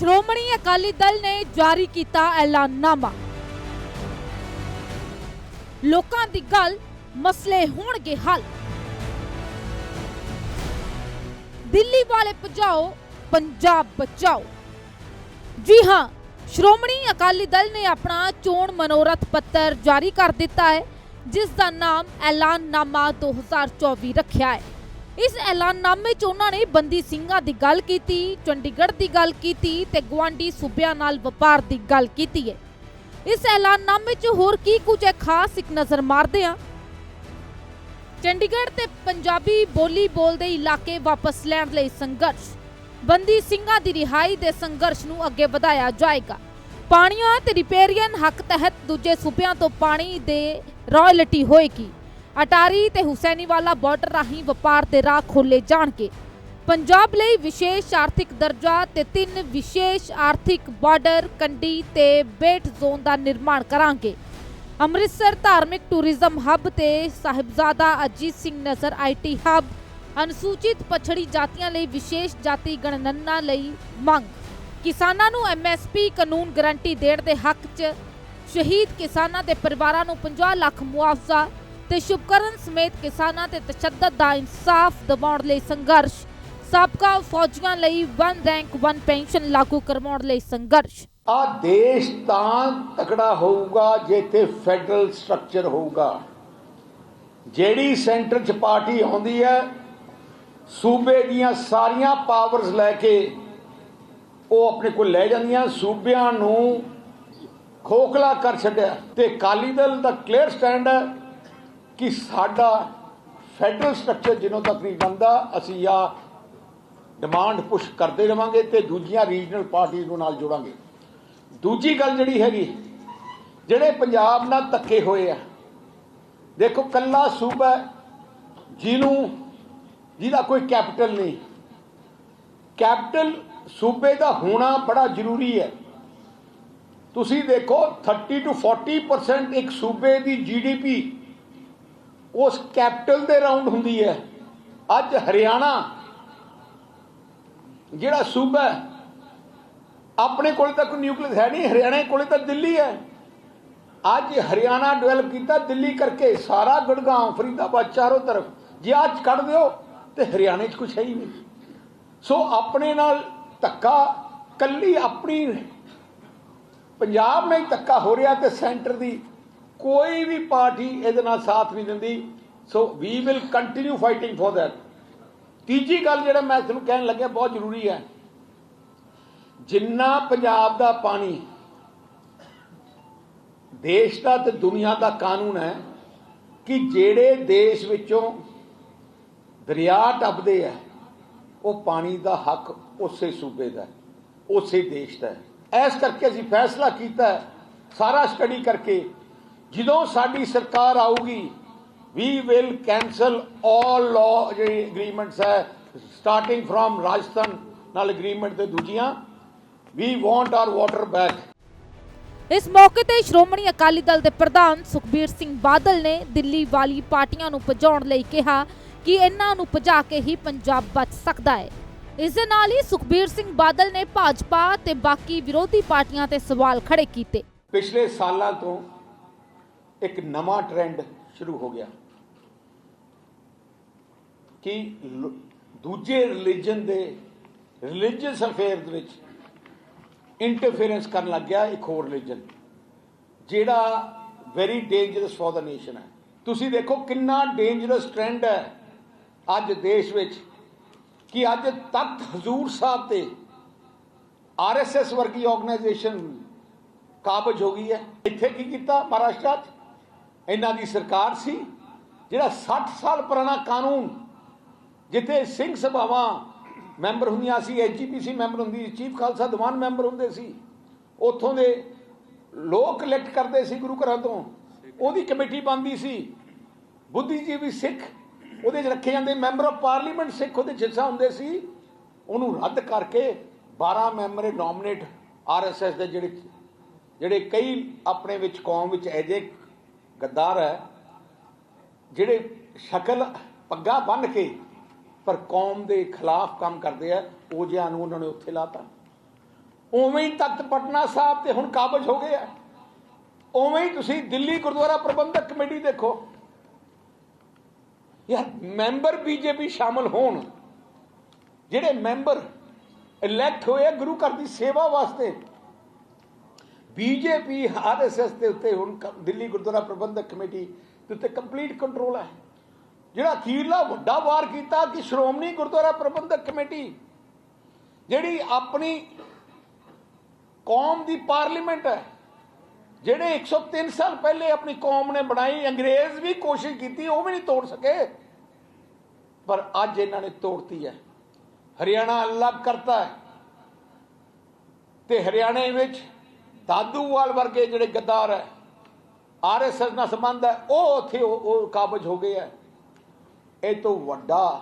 ਸ਼੍ਰੋਮਣੀ ਅਕਾਲੀ ਦਲ ਨੇ ਜਾਰੀ ਕੀਤਾ ਐਲਾਨਨਾਮਾ। ਲੋਕਾਂ ਦੀ ਗੱਲ ਮਸਲੇ ਹੋਣਗੇ ਹੱਲ। ਦਿੱਲੀ ਵਾਲੇ ਭਜਾਓ, ਪੰਜਾਬ ਬਚਾਓ। ਜੀ ਹਾਂ, ਸ਼੍ਰੋਮਣੀ ਅਕਾਲੀ ਦਲ ਨੇ ਆਪਣਾ ਚੋਣ ਮਨੋਰਥ ਪੱਤਰ ਜਾਰੀ ਕਰ ਦਿੱਤਾ ਹੈ, ਜਿਸ ਦਾ ਨਾਮ ਐਲਾਨਨਾਮਾ 2024 ਰੱਖਿਆ ਹੈ। ਇਸ ਐਲਾਨਨਾਮੇ 'ਚ ਉਹਨਾਂ ਨੇ ਬੰਦੀ ਸਿੰਘਾਂ ਦੀ ਗੱਲ ਕੀਤੀ, ਚੰਡੀਗੜ੍ਹ ਦੀ ਗੱਲ ਕੀਤੀ ਤੇ ਗਵਾਂਡੀ ਸੂਬਿਆਂ ਨਾਲ ਵਪਾਰ ਦੀ ਗੱਲ ਕੀਤੀ ਹੈ। ਇਸ ਐਲਾਨਨਾਮੇ 'ਚ ਹੋਰ ਕੀ ਕੁਝ ਹੈ ਖਾਸ ਇੱਕ ਨਜ਼ਰ ਮਾਰਦੇ ਹਾਂ। ਚੰਡੀਗੜ੍ਹ ਤੇ ਪੰਜਾਬੀ ਬੋਲੀ ਬੋਲਦੇ ਇਲਾਕੇ ਵਾਪਸ ਲੈਣ ਲਈ ਸੰਘਰਸ਼। ਬੰਦੀ ਸਿੰਘਾਂ ਦੀ ਰਿਹਾਈ ਦੇ ਸੰਘਰਸ਼ ਨੂੰ ਅੱਗੇ ਵਧਾਇਆ ਜਾਏਗਾ। ਪਾਣੀਆਂ ਤੇ ਰਿਪੇਰੀਅਨ ਹੱਕ ਤਹਿਤ ਦੂਜੇ ਸੂਬਿਆਂ ਤੋਂ ਪਾਣੀ ਦੇ ਰਾਇਲਟੀ ਹੋਏਗੀ। ਅਟਾਰੀ ਤੇ ਹੁਸੈਨੀਵਾਲਾ ਬਾਰਡਰ ਰਾਹੀਂ ਵਪਾਰ ਦੇ ਰਾਹ ਖੋਲੇ ਜਾਣਗੇ। ਪੰਜਾਬ ਲਈ ਵਿਸ਼ੇਸ਼ ਆਰਥਿਕ ਦਰਜਾ ਤੇ ਤਿੰਨ ਵਿਸ਼ੇਸ਼ ਆਰਥਿਕ ਬਾਰਡਰ ਕੰਡੀ ਤੇ ਬੇਟ ਜ਼ੋਨ ਦਾ ਨਿਰਮਾਣ ਕਰਾਂਗੇ। ਅੰਮ੍ਰਿਤਸਰ ਧਾਰਮਿਕ ਟੂਰਿਜ਼ਮ ਹੱਬ ਤੇ ਸਾਹਿਬਜ਼ਾਦਾ ਅਜੀਤ ਸਿੰਘ ਨਗਰ ਆਈਟੀ ਹੱਬ, ਅਨੁਸੂਚਿਤ ਪਛੜੀ ਜਾਤੀਆਂ ਲਈ ਵਿਸ਼ੇਸ਼ ਜਾਤੀ ਗਣਨਾ ਲਈ ਮੰਗ। ਕਿਸਾਨਾਂ ਨੂੰ ਐਮਐਸਪੀ ਕਾਨੂੰਨ ਗਰੰਟੀ ਦੇਣ ਦੇ ਹੱਕ 'ਚ, ਸ਼ਹੀਦ ਕਿਸਾਨਾਂ ਦੇ ਪਰਿਵਾਰਾਂ ਨੂੰ 50 ਲੱਖ ਮੁਆਵਜ਼ਾ ਤੇ ਸ਼ੁਭਕਰਨ ਸਮੇਤ ਕਿਸਾਨਾਂ ਤੇ ਤਸ਼ੱਦਦ ਦਾ ਇਨਸਾਫ ਦਿਵਾਉਣ ਲਈ ਸੰਘਰਸ਼। ਸਾਬਕਾ ਫੌਜੀਆਂ ਲਈ ਵਨ ਰੈਂਕ ਵਨ ਪੈਨਸ਼ਨ ਲਾਗੂ ਕਰਵਾਉਣ ਲਈ ਸੰਘਰਸ਼। ਆ ਦੇਸ਼ ਤਾਂ ਤਕੜਾ ਹੋਊਗਾ ਜੇ ਤੇ ਫੈਡਰਲ ਸਟਰਕਚਰ ਹੋਊਗਾ। ਜਿਹੜੀ ਸੈਂਟਰ 'ਚ ਪਾਰਟੀ ਆਉਂਦੀ ਹੈ, ਸੂਬੇ ਦੀਆਂ ਸਾਰੀਆਂ ਪਾਵਰਸ ਲੈ ਕੇ ਉਹ ਆਪਣੇ ਕੋਲ ਲੈ ਜਾਂਦੀਆਂ, ਸੂਬਿਆਂ ਨੂੰ ਖੋਖਲਾ ਕਰ ਛੱਡਿਆ। ਤੇ ਕਾਲੀ ਦਲ ਦਾ ਕਲੀਅਰ ਸਟੈਂਡ ਹੈ ਕਿ ਸਾਡਾ ਫੈਡਰਲ ਸਟਰਕਚਰ ਜਿਨੋਂ ਤੱਕ ਨਹੀਂ ਬਣਦਾ, ਅਸੀਂ ਆ ਡਿਮਾਂਡ ਪੁਸ਼ ਕਰਦੇ ਰਵਾਂਗੇ ਤੇ ਦੂਜੀਆਂ ਰੀਜਨਲ ਪਾਰਟੀਆਂ ਨੂੰ ਨਾਲ ਜੋੜਾਂਗੇ। ਦੂਜੀ ਗੱਲ ਜਿਹੜੀ ਹੈਗੀ, ਜਿਹੜੇ ਪੰਜਾਬ ਨਾਲ ਧੱਕੇ ਹੋਏ ਆ, ਦੇਖੋ ਕੱਲਾ ਸੂਬਾ ਜਿਹਨੂੰ, ਜਿਹਦਾ ਕੋਈ ਕੈਪੀਟਲ ਨਹੀਂ। ਕੈਪੀਟਲ ਸੂਬੇ ਦਾ ਹੋਣਾ ਬੜਾ ਜ਼ਰੂਰੀ ਹੈ। ਤੁਸੀਂ ਦੇਖੋ 30 ਤੋਂ 40% ਇੱਕ ਸੂਬੇ ਦੀ ਜੀਡੀਪੀ ਉਸ ਕੈਪੀਟਲ ਦੇ ਰਾਉਂਡ ਹੁੰਦੀ ਹੈ। ਅੱਜ ਹਰਿਆਣਾ, ਜਿਹੜਾ ਸੂਬਾ ਹੈ, ਆਪਣੇ ਕੋਲੇ ਤਾਂ ਕੋਈ ਨਿਊਕਲੀਅਸ ਹੈ ਨਹੀਂ, ਹਰਿਆਣਾ ਕੋਲੇ ਤਾਂ ਦਿੱਲੀ ਹੈ। ਅੱਜ ਹਰਿਆਣਾ ਡਿਵੈਲਪ ਕੀਤਾ ਦਿੱਲੀ ਕਰਕੇ ਸਾਰਾ ਗੁੜਗਾਉਂ ਫਰੀਦਾਬਾਦ ਚਾਰੋਂ ਤਰਫ। ਜੇ ਅੱਜ ਕੱਢ ਦਿਓ, ਤੇ ਹਰਿਆਣੇ 'ਚ ਕੁਝ ਹੈ ਹੀ ਨਹੀਂ। ਸੋ ਆਪਣੇ ਨਾਲ ਧੱਕਾ, ਕੱਲੀ ਆਪਣੀ ਪੰਜਾਬ ਨਾਲ ਹੀ ਧੱਕਾ ਹੋ ਰਿਹਾ ਤੇ ਸੈਂਟਰ ਦੀ ਕੋਈ ਵੀ ਪਾਰਟੀ ਇਹਦੇ ਨਾਲ ਸਾਥ ਨਹੀਂ ਦਿੰਦੀ। So we will continue fighting for that. ਤੀਜੀ ਗੱਲ ਜਿਹੜਾ ਮੈਂ ਤੁਹਾਨੂੰ ਕਹਿਣ ਲੱਗਿਆ, ਬਹੁਤ ਜ਼ਰੂਰੀ ਹੈ। ਜਿੰਨਾ ਪੰਜਾਬ ਦਾ ਪਾਣੀ ਦੇਸ਼ ਦਾ ਤੇ ਦੁਨੀਆ ਦਾ ਕਾਨੂੰਨ ਹੈ ਕਿ ਜਿਹੜੇ ਦੇਸ਼ ਵਿੱਚੋਂ ਦਰਿਆ ਟੱਪਦੇ ਆ, ਉਹ ਪਾਣੀ ਦਾ ਹੱਕ ਉਸੇ ਸੂਬੇ ਦਾ ਉਸੇ ਦੇਸ਼ ਦਾ ਹੈ। ਇਸ ਕਰਕੇ ਅਸੀਂ ਫੈਸਲਾ ਕੀਤਾ ਸਾਰਾ ਸਟੱਡੀ ਕਰਕੇ ਜਦੋਂ ਸਾਡੀ ਸਰਕਾਰ ਆਊਗੀ we will cancel all law ਜਿਹੜੀ ਐਗਰੀਮੈਂਟਸ ਹੈ ਸਟਾਰਟਿੰਗ ਫਰਮ ਰਾਜਸਥਾਨ ਨਾਲ ਐਗਰੀਮੈਂਟ ਤੇ ਦੂਜੀਆਂ we want our water back ਇਸ ਮੌਕੇ ਤੇ ਸ਼੍ਰੋਮਣੀ ਅਕਾਲੀ ਦਲ ਦੇ ਪ੍ਰਧਾਨ ਸੁਖਬੀਰ ਸਿੰਘ ਬਾਦਲ ਨੇ ਦਿੱਲੀ ਵਾਲੀ ਪਾਰਟੀਆਂ ਨੂੰ ਭਜਾਉਣ ਲਈ ਕਿਹਾ ਕਿ ਇਹਨਾਂ ਨੂੰ ਭਜਾ ਕੇ ਹੀ ਪੰਜਾਬ ਬਚ ਸਕਦਾ ਹੈ। ਇਸ ਦੇ ਨਾਲ ਹੀ ਸੁਖਬੀਰ ਸਿੰਘ ਬਾਦਲ ਨੇ ਭਾਜਪਾ ਤੇ ਬਾਕੀ ਵਿਰੋਧੀ ਪਾਰਟੀਆਂ ਤੇ ਸਵਾਲ ਖੜੇ ਕੀਤੇ। ਪਿਛਲੇ ਸਾਲਾਂ ਤੋਂ ਇੱਕ ਨਵਾਂ ਟ੍ਰੈਂਡ ਸ਼ੁਰੂ ਹੋ ਗਿਆ ਕਿ ਦੂਜੇ ਰਿਲੀਜਨ ਦੇ ਰਿਲੀਜੀਅਸ ਅਫੇਅਰ ਦੇ ਵਿੱਚ ਇੰਟਰਫੇਰੈਂਸ ਕਰਨ ਲੱਗ ਗਿਆ ਇੱਕ ਹੋਰ ਰਿਲੀਜਨ ਜਿਹੜਾ very dangerous for the nation ਹੈ। ਤੁਸੀਂ ਦੇਖੋ ਕਿੰਨਾ ਡੇਂਜਰਸ ਟ੍ਰੈਂਡ ਹੈ ਅੱਜ ਦੇਸ਼ ਵਿੱਚ ਕਿ ਅੱਜ ਤਖਤ ਹਜ਼ੂਰ ਸਾਹਿਬ ਤੇ ਆਰਐਸਐਸ ਵਰਗੀ ਆਰਗੇਨਾਈਜੇਸ਼ਨ ਕਾਬਜ ਹੋ ਗਈ ਹੈ। ਇੱਥੇ ਕੀ ਕੀਤਾ ਮਹਾਰਾਸ਼ਟਰ 'ਚ? ਇਹਨਾਂ ਦੀ ਸਰਕਾਰ ਸੀ, ਜਿਹੜਾ 60 ਸਾਲ ਪੁਰਾਣਾ ਕਾਨੂੰਨ, ਜਿੱਥੇ ਸਿੰਘ ਸਭਾਵਾਂ ਮੈਂਬਰ ਹੁੰਦੀਆਂ ਸੀ ਐਜੀਪੀਸੀ ਮੈਂਬਰ ਹੁੰਦੀ ਸੀ ਚੀਫ ਖਾਲਸਾ ਦੀਵਾਨ ਮੈਂਬਰ ਹੁੰਦੇ ਸੀ, ਉੱਥੋਂ ਦੇ ਲੋਕ ਇਲੈਕਟ ਕਰਦੇ ਸੀ ਗੁਰੂ ਘਰਾਂ ਤੋਂ। ਉਹਦੀ ਕਮੇਟੀ ਬਣਦੀ ਸੀ। ਬੁੱਧੀਜੀਵੀ ਸਿੱਖ, ਉਹਦੇ 'ਚ ਰੱਖੇ ਜਾਂਦੇ ਮੈਂਬਰ ਆਫ ਪਾਰਲੀਮੈਂਟ ਸਿੱਖ ਉਹਦੇ 'ਚ ਹਿੱਸਾ ਹੁੰਦੇ ਸੀ। ਉਹਨੂੰ ਰੱਦ ਕਰਕੇ 12 ਮੈਂਬਰ ਨੋਮੀਨੇਟ ਆਰਐਸਐਸ ਦੇ ਜਿਹੜੇ ਜਿਹੜੇ ਕਈ ਆਪਣੇ ਵਿੱਚ ਕੌਮ ਵਿੱਚ ਐਜੇ ਗੱਦਾਰ ਹੈ, ਜਿਹੜੇ ਸ਼ਕਲ ਪੱਗਾ ਬੰਨ ਕੇ ਪਰ ਕੌਮ ਦੇ ਖਿਲਾਫ ਕੰਮ ਕਰਦੇ ਆ, ਉਹ ਜਿਹਾਂ ਨੂੰ ਉਹਨਾਂ ਨੇ ਉੱਥੇ ਲਾਤਾ। ਉਵੇਂ ਹੀ ਤਖਤ ਪਟਨਾ ਸਾਹਿਬ ਤੇ ਹੁਣ ਕਾਬਜ ਹੋ ਗਏ ਆ। ਉਵੇਂ ਹੀ ਤੁਸੀਂ ਦਿੱਲੀ ਗੁਰਦੁਆਰਾ ਪ੍ਰਬੰਧਕ ਕਮੇਟੀ ਦੇਖੋ। ਯਾਰ ਮੈਂਬਰ ਬੀਜੇਪੀ ਸ਼ਾਮਲ ਹੋਣ, ਜਿਹੜੇ ਮੈਂਬਰ ਇਲੈਕਟ ਹੋਏ ਆ ਗੁਰੂ ਘਰ ਦੀ ਸੇਵਾ ਵਾਸਤੇ ਬੀਜੇਪੀ ਆਰਐਸਐਸ ਦੇ ਉੱਤੇ ਹੁਣ ਦਿੱਲੀ ਗੁਰਦੁਆਰਾ ਪ੍ਰਬੰਧਕ ਕਮੇਟੀ ਦੇ ਉੱਤੇ ਕੰਪਲੀਟ ਕੰਟਰੋਲ ਹੈ। ਜਿਹੜਾ ਅਖੀਰਲਾ ਵੱਡਾ ਵਾਰ ਕੀਤਾ ਕਿ ਸ਼੍ਰੋਮਣੀ ਗੁਰਦੁਆਰਾ ਪ੍ਰਬੰਧਕ ਕਮੇਟੀ, ਜਿਹੜੀ ਆਪਣੀ ਕੌਮ ਦੀ ਪਾਰਲੀਮੈਂਟ ਹੈ, ਜਿਹੜੇ 103 ਸਾਲ ਪਹਿਲੇ ਆਪਣੀ ਕੌਮ ਨੇ ਬਣਾਈ, ਅੰਗਰੇਜ਼ ਵੀ ਕੋਸ਼ਿਸ਼ ਕੀਤੀ, ਉਹ ਵੀ ਨਹੀਂ ਤੋੜ ਸਕੇ। ਪਰ ਅੱਜ ਇਹਨਾਂ ਨੇ ਤੋੜਤੀ ਹੈ। ਹਰਿਆਣਾ ਅਲੱਗ ਕਰਤਾ ਹੈ। ਤੇ ਹਰਿਆਣੇ ਵਿੱਚ ਦਾਦੂਵਾਲ ਵਰਗੇ ਜਿਹੜੇ ਗੱਦਾਰ ਹੈ ਆਰਐਸਐਸ ਨਾਲ ਸੰਬੰਧ ਹੈ, ਉਹ ਉੱਥੇ ਉਹ ਕਾਬਜ ਹੋ ਗਏ ਹੈ। ਇਹ ਤੋਂ ਵੱਡਾ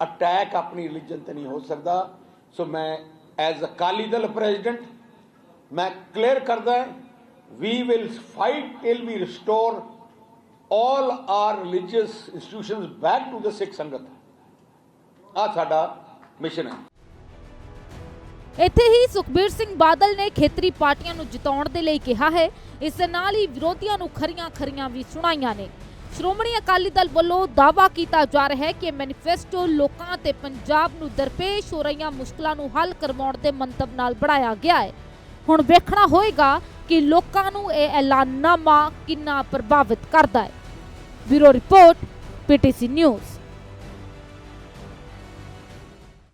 ਅਟੈਕ ਆਪਣੀ ਰਿਲੀਜਨ ਤੇ ਨਹੀਂ ਹੋ ਸਕਦਾ। ਸੋ ਮੈਂ ਐਜ਼ ਅਕਾਲੀ ਦਲ ਪ੍ਰੈਜ਼ੀਡੈਂਟ ਮੈਂ ਕਲੀਅਰ ਕਰਦਾ we will fight till we restore all our religious institutions back to the Sikh sangat ਆ ਸਾਡਾ ਮਿਸ਼ਨ ਹੈ। ਇੱਥੇ ਹੀ ਸੁਖਬੀਰ ਸਿੰਘ ਬਾਦਲ ਨੇ ਖੇਤਰੀ ਪਾਰਟੀਆਂ ਨੂੰ ਜਿਤਾਉਣ ਦੇ ਲਈ ਕਿਹਾ ਹੈ। ਇਸ ਦੇ ਨਾਲ ਹੀ ਵਿਰੋਧੀਆਂ ਨੂੰ ਖਰੀਆਂ ਖਰੀਆਂ ਵੀ ਸੁਣਾਈਆਂ ਨੇ। ਸ਼੍ਰੋਮਣੀ ਅਕਾਲੀ ਦਲ ਵੱਲੋਂ ਦਾਅਵਾ ਕੀਤਾ ਜਾ ਰਿਹਾ ਹੈ ਕਿ ਮੈਨੀਫੈਸਟੋ ਲੋਕਾਂ ਤੇ ਪੰਜਾਬ ਨੂੰ ਦਰਪੇਸ਼ ਹੋ ਰਹੀਆਂ ਮੁਸ਼ਕਲਾਂ ਨੂੰ ਹੱਲ ਕਰਵਾਉਣ ਦੇ ਮੰਤਵ ਨਾਲ ਬਣਾਇਆ ਗਿਆ ਹੈ। ਹੁਣ ਵੇਖਣਾ ਹੋਏਗਾ ਕਿ ਲੋਕਾਂ ਨੂੰ ਇਹ ਐਲਾਨਨਾਮਾ ਕਿੰਨਾ ਪ੍ਰਭਾਵਿਤ ਕਰਦਾ ਹੈ। Bureau report, PTC news.